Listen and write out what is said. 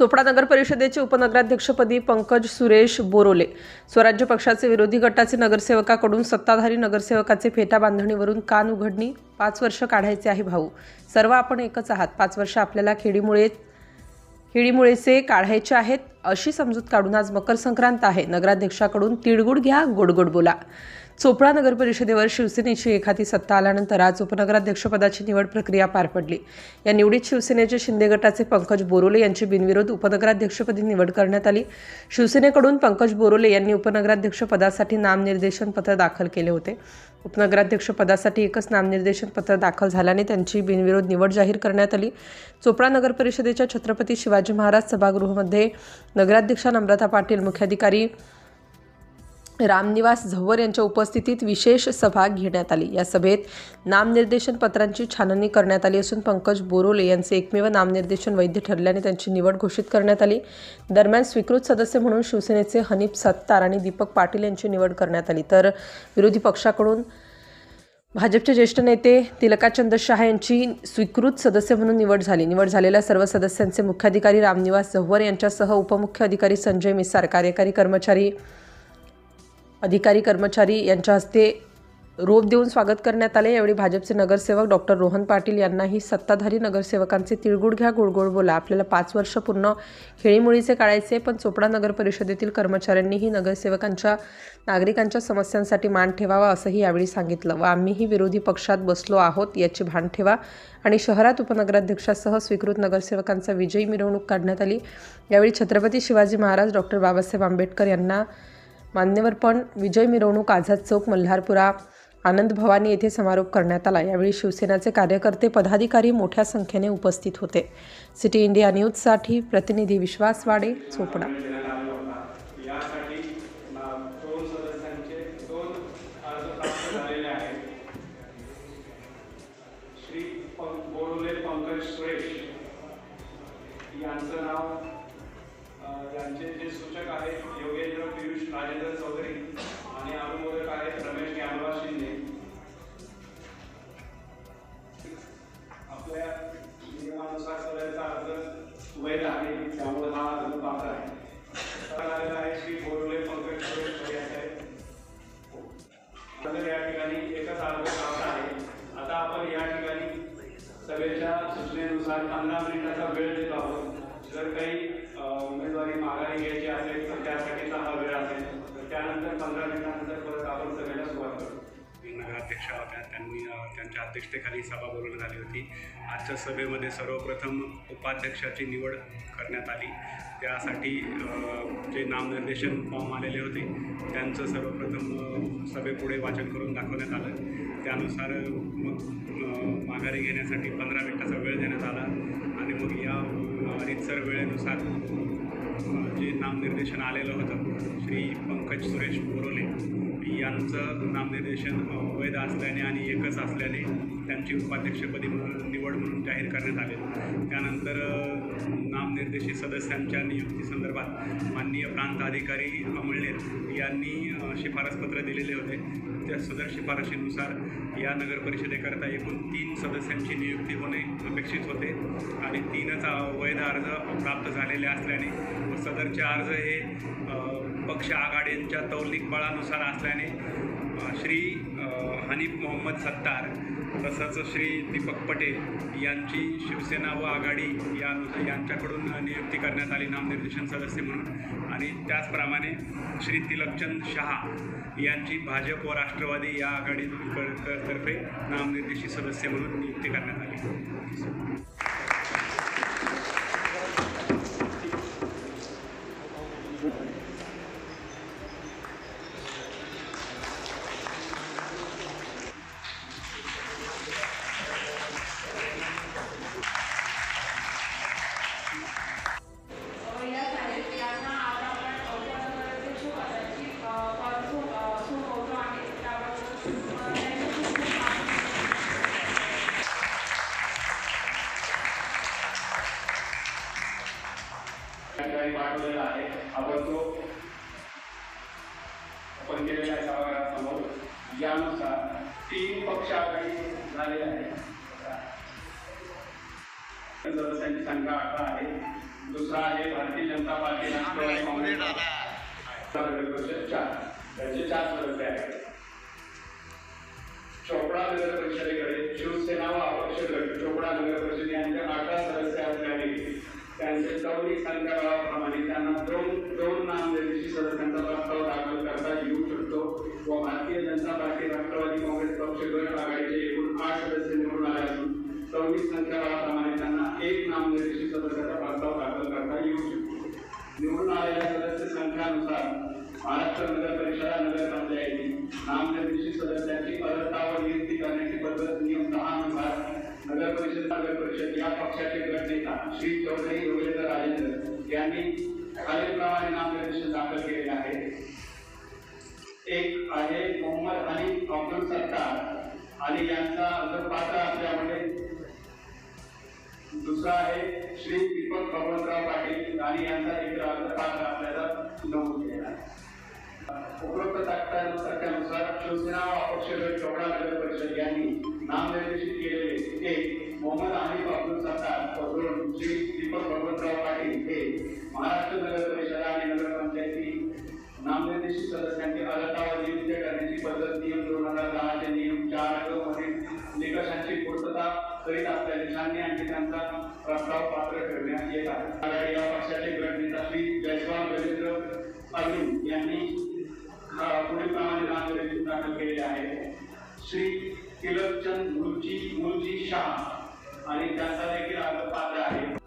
चोपडा नगर परिषदेचे उपनगराध्यक्षपदी पंकज सुरेश बोरोले. स्वराज्य पक्षाचे विरोधी गटाचे नगरसेवकाकडून सत्ताधारी नगरसेवकाचे फेटा बांधणीवरून कान उघडणी पाच वर्ष काढायचे आहे भाऊ. सर्व आपण एकच आहात. पाच वर्ष आपल्याला खेडीमुळे खेडीमुळेचे काढायचे आहेत. अशी समजूत काढून आज मकर संक्रांत आहे. नगराध्यक्षाकडून तिळगुळ घ्या गोडगोड बोला. चोपडा नगर परिषदेवर शिवसेनेची एखादी सत्ता आल्यानंतर आज उपनगराध्यक्षपदाची निवड प्रक्रिया पार पडली. या निवडीत शिवसेनेचे शिंदे गटाचे पंकज बोरोले यांची बिनविरोध उपनगराध्यक्षपदी निवड करण्यात आली. शिवसेनेकडून पंकज बोरोले यांनी उपनगराध्यक्षपदासाठी नामनिर्देशन पत्र दाखल केले होते. उपनगराध्यक्ष पदासाठी एकच नामनिर्देशन पत्र दाखल झाल्याने त्यांची बिनविरोध निवड जाहीर करण्यात आली. चोपडा नगर परिषदेच्या छत्रपती शिवाजी महाराज सभागृहामध्ये नगराध्यक्षा नम्रता पाटील मुख्याधिकारी रामनिवास झव्वर यांच्या उपस्थितीत विशेष सभा घेण्यात आली. या सभेत नामनिर्देशन पत्रांची छाननी करण्यात आली असून पंकज बोरोले यांचे एकमेव नामनिर्देशन वैध ठरल्याने त्यांची निवड घोषित करण्यात आली. दरम्यान स्वीकृत सदस्य म्हणून शिवसेनेचे हनीफ सत्तार आणि दीपक पाटील यांची निवड करण्यात आली. तर विरोधी पक्षाकडून भाजपचे ज्येष्ठ नेते तिलकाचंद शहा यांची स्वीकृत सदस्य म्हणून निवड झाली. निवड झालेल्या सर्व सदस्यांचे मुख्याधिकारी रामनिवास झव्वर यांच्यासह उपमुख्य अधिकारी संजय मिसार कार्यकारी कर्मचारी अधिकारी कर्मचारी यांच्या हस्ते रोप देऊन स्वागत करण्यात आले. यावेळी भाजपचे नगरसेवक डॉक्टर रोहन पाटील यांनाही सत्ताधारी नगरसेवकांचे तिळगुळ घ्या गोडगोड बोला. आपल्याला पाच वर्ष पूर्ण खेळीमुळीचे काढायचे पण चोपडा नगर परिषदेतील कर्मचाऱ्यांनीही नगरसेवकांच्या नागरिकांच्या समस्यांसाठी मान ठेवावा असंही यावेळी सांगितलं व आम्हीही विरोधी पक्षात बसलो आहोत याची भान ठेवा आणि शहरात उपनगराध्यक्षासह स्वीकृत नगरसेवकांचा विजयी मिरवणूक काढण्यात आली. यावेळी छत्रपती शिवाजी महाराज डॉक्टर बाबासाहेब आंबेडकर यांना मान्यवरपण विजय मिरवणूक आझाद चौक मल्हारपुरा आनंद भवानी येथे समारोप करण्यात आला. यावेळी शिवसेनाचे कार्यकर्ते पदाधिकारी मोठ्या संख्येने उपस्थित होते. सिटी इंडिया न्यूजसाठी प्रतिनिधी विश्वास वाडे चोपडा. यांचं नाव यांचे जे सूचक आहेत योगेंद्र राजेंद्र चौधरी आणि अनुमोदक आहेत रमेश ज्ञानवा त्यांनी त्यांच्या अध्यक्षतेखाली सभा बोलवण्यात झाली होती. आजच्या सभेमध्ये सर्वप्रथम उपाध्यक्षाची निवड करण्यात आली. त्यासाठी जे नामनिर्देशन फॉर्म आलेले होते त्यांचं सर्वप्रथम सभेपुढे वाचन करून दाखवण्यात आलं. त्यानुसार मग माघारी घेण्यासाठी पंधरा मिनिटाचा वेळ देण्यात आला आणि मग या रितसर वेळेनुसार जे नामनिर्देशन आलेलं होतं श्री पंकज सुरेश बोरोले यांचं नामनिर्देशन वैध असल्याने आणि एकच असल्याने त्यांची उपाध्यक्षपदी म्हणून निवड म्हणून जाहीर करण्यात आले. त्यानंतर नामनिर्देशित सदस्यांच्या नियुक्तीसंदर्भात माननीय प्रांत अधिकारी अमळनेर यांनी शिफारसपत्र दिलेले होते. त्या सदर शिफारशीनुसार या नगर परिषदेकरता एकूण तीन सदस्यांची नियुक्ती होणे अपेक्षित होते आणि तीनच वैध अर्ज प्राप्त झालेले असल्याने सदरचे अर्ज हे पक्ष आघाडींच्या तौलिक बळानुसार असल्याने श्री हनीफ मोहम्मद सत्तार तसंच श्री दीपक पटेल यांची शिवसेना व आघाडी या यांच्याकडून नियुक्ती करण्यात आली नामनिर्देशन सदस्य म्हणून. आणि त्याचप्रमाणे श्री तिलकचंद शहा यांची भाजप व राष्ट्रवादी या आघाडीतर्फे तर्फे नामनिर्देशित सदस्य म्हणून नियुक्ती करण्यात आली. पाठवलेला आहे. आपण तो. आपण केलेला आहे सभागृहासमोर. यानुसार तीन पक्ष आघाडी झालेले आहे. सदस्यांची संख्या अठरा आहे. दुसरा आहे भारतीय जनता पार्टी राष्ट्रवादी काँग्रेस परिषद चार. त्यांचे चार सदस्य आहेत. चोपडा नगर परिषदेकडे शिवसेना व अपक्ष गट. चोपडा नगर परिषद यांच्या अठरा सदस्य असल्याने त्यांचे चौरी संख्या त्यांना दोन दोन नामनिर्देशित सदस्यांचा प्रस्ताव दाखल करता येऊ शकतो. व भारतीय जनता पार्टी राष्ट्रवादी काँग्रेस पक्ष गट आघाडीचे एकूण आठ सदस्य निवडून आले असून सव्वीस संख्याबळाप्रमाणे त्यांना एक नामनिर्देशित सदस्याचा प्रस्ताव दाखल करता येऊ शकतो. निवडून आलेल्या सदस्य संख्यानुसार महाराष्ट्र नगर परिषदा नगर पंचायती नामनिर्देशित सदस्यांची अर्हता नियुक्ती करण्याची पद्धत नियम दहा नुसार नगर परिषद नगर परिषद या पक्षाचे गट नेता श्री चौधरी योगेंद्र राजेंद्र यांनी खालीलप्रमाणे नामनिर्देशन दाखल केलेले आहे. एक आहे मोहम्मद अली अब्दुल सत्तार. आणि यांचा अर्ज पात्र असल्यामुळे. दुसरा आहे श्री दीपक भगवंतराव पाटील. आणि यांचा एक अर्ज पात्र असल्याचा नमूद केला आहे. उपरोक्त तक्त्यानुसार शिवसेना अपक्ष गट नगर परिषद यांनी नामनिर्देशित केलेले ते मोहम्मद हनीफ अब्दुल सत्तार व श्री दीपक भगवंतराव पाटील हे महाराष्ट्र नगर परिषद आणि नगरपंचायती नामनिर्देशित सदस्यांचे अर्हता नियुक्त करण्याची पद्धत नियम दोन हजार दहाचे नियम चार ग मधील निकषांची पूर्तता करीत असल्याने शान्य आणि त्यांचा प्रस्ताव पात्र करण्यात येत आहे. आघाडी या पक्षाचे गटनेता श्री जयस्वाल रवींद्र अर्जुन यांनी हा पुढील प्रमाणे नामनिर्देशन दाखल केलेले आहे. श्री तिलकचंद मुलजी मुलजी शाह आणि त्यांचा देखील अर्ज पात्र आहे.